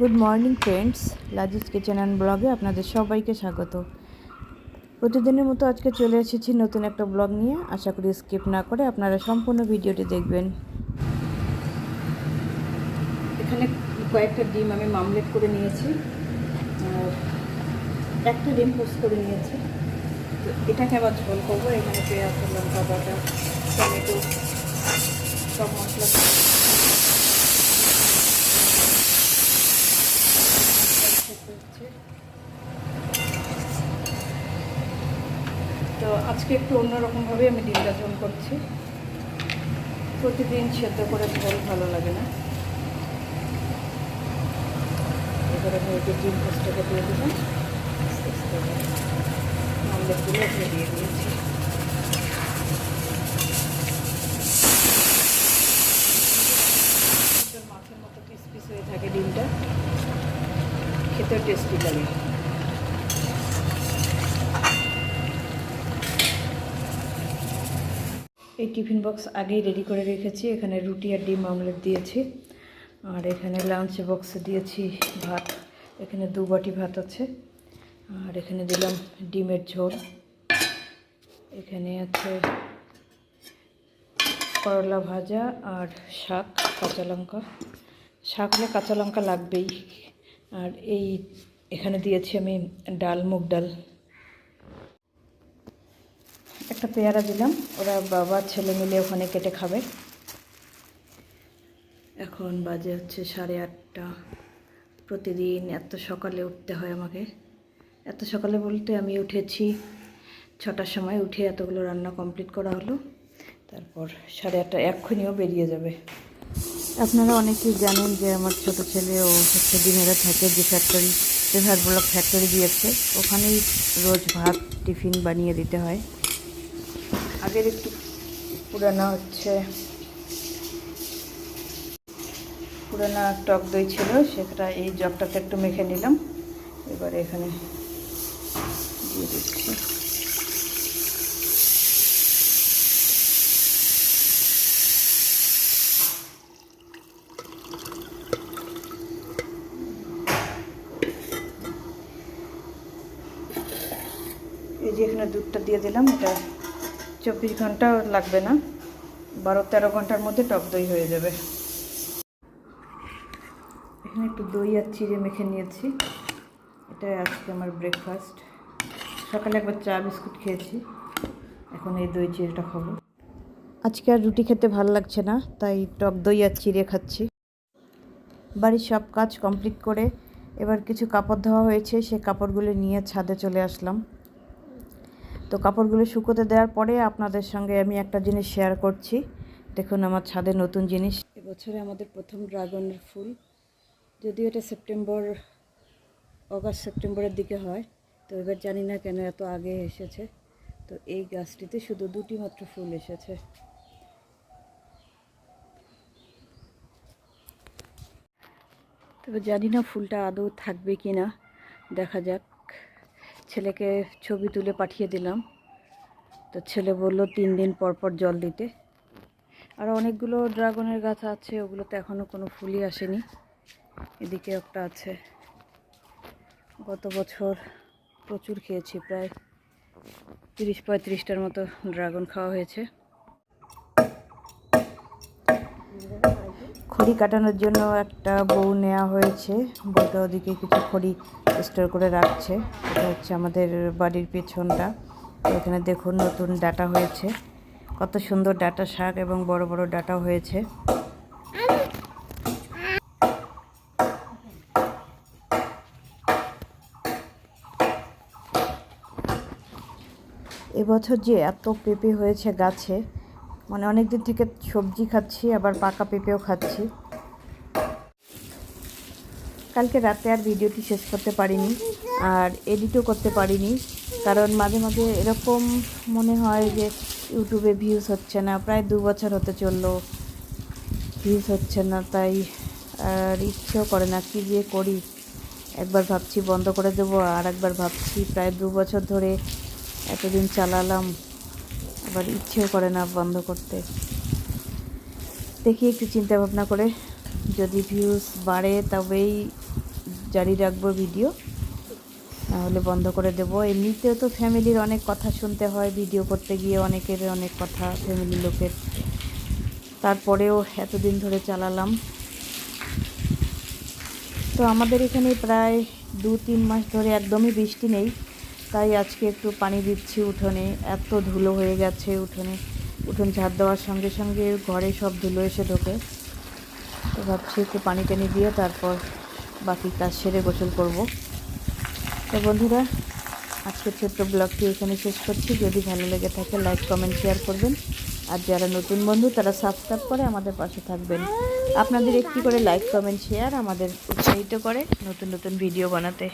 Good morning friends Lazeez kitchen and ব্লগে আপনাদের সবাইকে স্বাগত। প্রতিদিনের মতো আজকে চলে এসেছি নতুন একটা ব্লগ নিয়ে। আশা করি স্কিপ না করে আপনারা সম্পূর্ণ ভিডিওটি দেখবেন। এখানে কয়েকটা ডিম আমি মামলেট করে নিয়েছি। একটা ডিম পোস্ট করে নিয়েছি। তো এটাকে আবার ঝোল করব। এখানে পেঁয়াজ, লঙ্কা, বাটা, টমেটো সব মশলা হচ্ছে। তো আজকে একটু অন্যরকমভাবে আমি ডিমটা ঝোল করছি। প্রতিদিন সেদ্ধ করে ঝোল ভালো লাগে না। এবারে আমি ওই ডিম পোস্টটাকে দিয়ে দিলাম। আমলেটগুলো এখানে দিয়ে দিয়েছি। মাছের মতো পিস পিস হয়ে থাকে ডিমটা। খেতেও টেস্টি লাগে। এই টিফিন বক্স আগেই রেডি করে রেখেছি। এখানে রুটি আর ডিম আমলেট দিয়েছি। আর এখানে লাঞ্চ বক্সে দিয়েছি ভাত। এখানে দু বাটি ভাত আছে। আর এখানে দিলাম ডিমের ঝোল। এখানে আছে করলা ভাজা আর শাক, কাঁচা লঙ্কা। শাক হলে কাঁচা লঙ্কা লাগবেই। আর এই এখানে দিয়েছি আমি ডাল, মুগ ডাল। একটা পেয়ারা দিলাম। ওরা বাবা ছেলে মিলে ওখানে কেটে খাবে। এখন বাজে হচ্ছে সাড়ে আটটা। প্রতিদিন এত সকালে উঠতে হয় আমাকে। এত সকালে বলতে আমি উঠেছি ছটার সময় উঠে এতগুলো রান্না কমপ্লিট করা হলো। তারপর সাড়ে আটটা এক্ষুনিও বেরিয়ে যাবে। আপনারা অনেকেই জানেন যে আমার ছোট ছেলে ও হচ্ছে দিনেরা থাকে যে ফ্যাক্টরি ব্লক ফ্যাক্টরি দিয়েছে ওখানেই রোজ ভাত টিফিন বানিয়ে দিতে হয়। আগের একটু পুরানো হচ্ছে। পুরানা টক দই ছিল, সেটা এই জগটাতে একটু মেখে নিলাম। এবারে এখানে দিয়ে দিচ্ছি। এই যে এখানে দুধটা দিয়ে দিলাম, এটা চব্বিশ ঘণ্টা লাগবে না। বারো তেরো ঘণ্টার মধ্যে টক দই হয়ে যাবে। এখানে একটু দই আর চিড়ে মেখে নিয়েছি। এটাই আজকে আমার ব্রেকফাস্ট সকালে একবার চা বিস্কুট খেয়েছি। এখন এই দই চিড়েটা খাব। আজকে আর রুটি খেতে ভালো লাগছে না, তাই টক দই আর চিড়ে খাচ্ছি। বাড়ির সব কাজ কমপ্লিট করে এবার কিছু কাপড় ধোয়া হয়েছে সে কাপড়গুলো নিয়ে ছাদে চলে আসলাম। তো কাপড়গুলো শুকোতে দেওয়ার পরে আপনাদের সঙ্গে আমি একটা জিনিস শেয়ার করছি। দেখুন আমার ছাদে নতুন জিনিস। এবছরে আমাদের প্রথম ড্রাগনের ফুল। যদিও এটা সেপ্টেম্বর, অগাস্ট, সেপ্টেম্বরের দিকে হয়, তো এবার জানি না কেন এত আগে এসেছে। তো এই গাছটিতে শুধু দুটি মাত্র ফুল এসেছে। তবে জানি না ফুলটা আদৌ থাকবে কি না দেখা যাক। ছেলেকে ছবি তুলে পাঠিয়ে দিলাম। তো ছেলে বলল, তিন দিন পর পর জল দিতে। আর অনেকগুলো ড্রাগনের গাছ আছে, ওগুলোতে এখনও কোনো ফুলই আসেনি। এদিকে একটা আছে। গত বছর প্রচুর খেয়েছি, প্রায় তিরিশ পঁয়ত্রিশটার মতো ড্রাগন খাওয়া হয়েছে। খড়ি কাটানোর জন্য একটা বউ নেওয়া হয়েছে। বউটা ওদিকে কিছু খড়ি স্টোর করে রাখছে। এটা হচ্ছে আমাদের বাড়ির পেছনটা। এখানে দেখুন নতুন ডাটা হয়েছে। কত সুন্দর ডাটা শাক এবং বড় বড় ডাটা হয়েছে। এবছর যে এত পেঁপে হয়েছে গাছে মানে অনেক দিন থেকে সবজি খাচ্ছি, আবার পাকা পেঁপেও খাচ্ছি। কালকে রাতে আর ভিডিওটি শেষ করতে পারিনি, আর এডিটও করতে পারিনি, কারণ মাঝে মাঝে এরকম মনে হয় যে ইউটিউবে ভিউজ হচ্ছে না, প্রায় দু বছর হতে চলল ভিউজ হচ্ছে না, তাই আর ইচ্ছেও করে না কী যে করি। একবার ভাবছি বন্ধ করে দেবো, আর একবার ভাবছি প্রায় দু বছর ধরে এতদিন চালালাম। আবার ইচ্ছেও করে না বন্ধ করতে। দেখি একটু চিন্তা ভাবনা করে। যদি ভিউজ বাড়ে তবেই জারি রাখব ভিডিও নাহলে বন্ধ করে দেবো। এমনিতেও তো ফ্যামিলির অনেক কথা শুনতে হয় ভিডিও করতে গিয়ে অনেকের অনেক কথা ফ্যামিলির লোকের। তারপরেও এতদিন ধরে চালালাম। তো আমাদের এখানে প্রায় দু তিন মাস ধরে একদমই বৃষ্টি নেই। তাই আজকে একটু পানি দিচ্ছি উঠোনে। এত ধুলো হয়ে গেছে উঠোনে। উঠোন ঝাড় দেওয়ার সঙ্গে সঙ্গে ঘরে সব ধুলো এসে ঢোকে। তো ভাবছি একটু পানি টানি দিয়ে তারপর বাকি কাজ সেরে গোসল করব। তো বন্ধুরা, আজকের ছোট্ট ব্লগটি এখানে শেষ করছি। যদি ভালো লেগে থাকে, লাইক, কমেন্ট, শেয়ার করবেন। আর যারা নতুন বন্ধু, তারা সাবস্ক্রাইব করে আমাদের পাশে থাকবেন। আপনাদের একটি করে লাইক, কমেন্ট, শেয়ার আমাদের উৎসাহিত করে নতুন নতুন ভিডিও বানাতে।